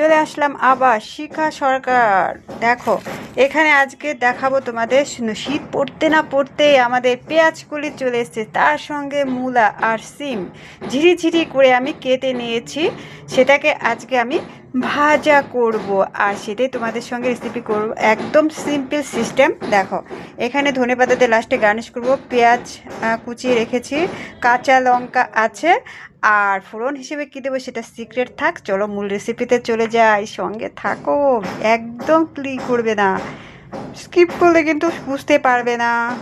চলে আসলাম আবার শিখা সরকার। দেখো, এখানে আজকে দেখাবো তোমাদের শীত পড়তে না পড়তেই আমাদের পেঁয়াজ কলি চলে এসেছে, তার সঙ্গে মূলা আর সিম। ঝিরিঝিরি করে আমি কেটে নিয়েছি, সেটাকে আজকে আমি ভাজা করব। আর সেটাই তোমাদের সঙ্গে রেসিপি করব। একদম সিম্পল সিস্টেম দেখো, এখানে ধনে পাতাতে লাস্টে গার্নিশ করব, পেঁয়াজ কুচিয়ে রেখেছি, কাঁচা লঙ্কা আছে আর ফোড়ন হিসেবে কী দেবো সেটা সিক্রেট থাক, চলো মূল রেসিপিতে চলে যাই, সঙ্গে থাকো, একদম ক্লিক করবে না। স্কিপ করলে কিন্তু বুঝতে পারবে না।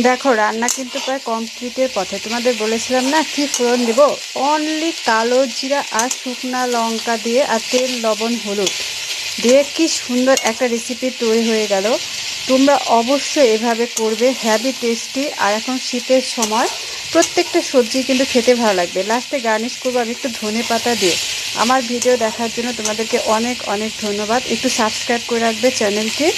দেখো, রান্না কিন্তু প্রায় কমপ্লিটের পথে। তোমাদের বলেছিলাম না, কি ফোড়ন দেব? অনলি কালো জিরা আর শুকনা লঙ্কা দিয়ে, আর তেল, লবণ, হলুদ দিয়ে কি সুন্দর একটা রেসিপি তৈরি হয়ে গেল। তোমরা অবশ্যই এভাবে করবে হ্যাভি টেস্টি আর এখন শীতের সময় প্রত্যেকটা সবজি কিন্তু খেতে ভালো লাগবে। লাস্টে গার্নিশ করব আমি একটু ধনে পাতা দিয়ে। আমার ভিডিও দেখার জন্য তোমাদেরকে অনেক অনেক ধন্যবাদ। একটু সাবস্ক্রাইব করে রাখবে চ্যানেলটি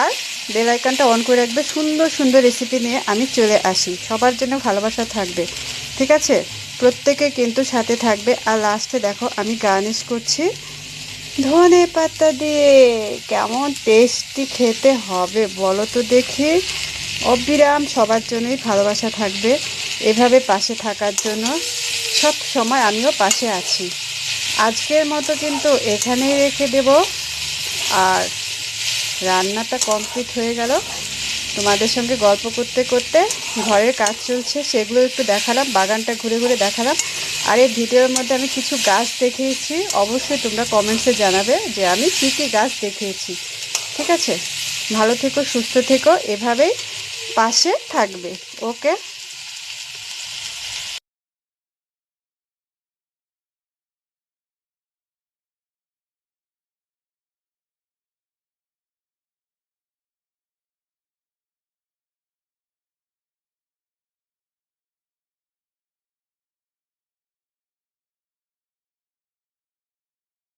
আর বেল আইকনটা অন করে রাখবে, সুন্দর সুন্দর রেসিপি নিয়ে আমি চলে আসি। সবার জন্য ভালোবাসা থাকবে, ঠিক আছে? প্রত্যেকে কিন্তু সাথে থাকবে। আর লাস্টে দেখো, আমি গার্নিশ করছি ধনে পাতা দিয়ে। কেমন টেস্টি খেতে হবে বলো তো দেখি। অবিরাম সবার জন্যই ভালোবাসা থাকবে। এভাবে পাশে থাকার জন্য সব সময় আমিও পাশে আছি। আজকের মতো কিন্তু এখানেই রেখে দেব। আর রান্নাটা কমপ্লিট হয়ে গেল। তোমাদের সঙ্গে গল্প করতে করতে ঘরের কাজ চলছে, সেগুলো একটু দেখালাম, বাগানটা ঘুরে ঘুরে দেখালাম। আর এই ভিডিওর মধ্যে আমি কিছু গাছ দেখিয়েছি অবশ্যই তোমরা কমেন্টসে জানাবে যে আমি কী কী গাছ দেখিয়েছি ঠিক আছে? ভালো থেকো, সুস্থ থেকো, এভাবেই পাশে থাকবে। ওকে?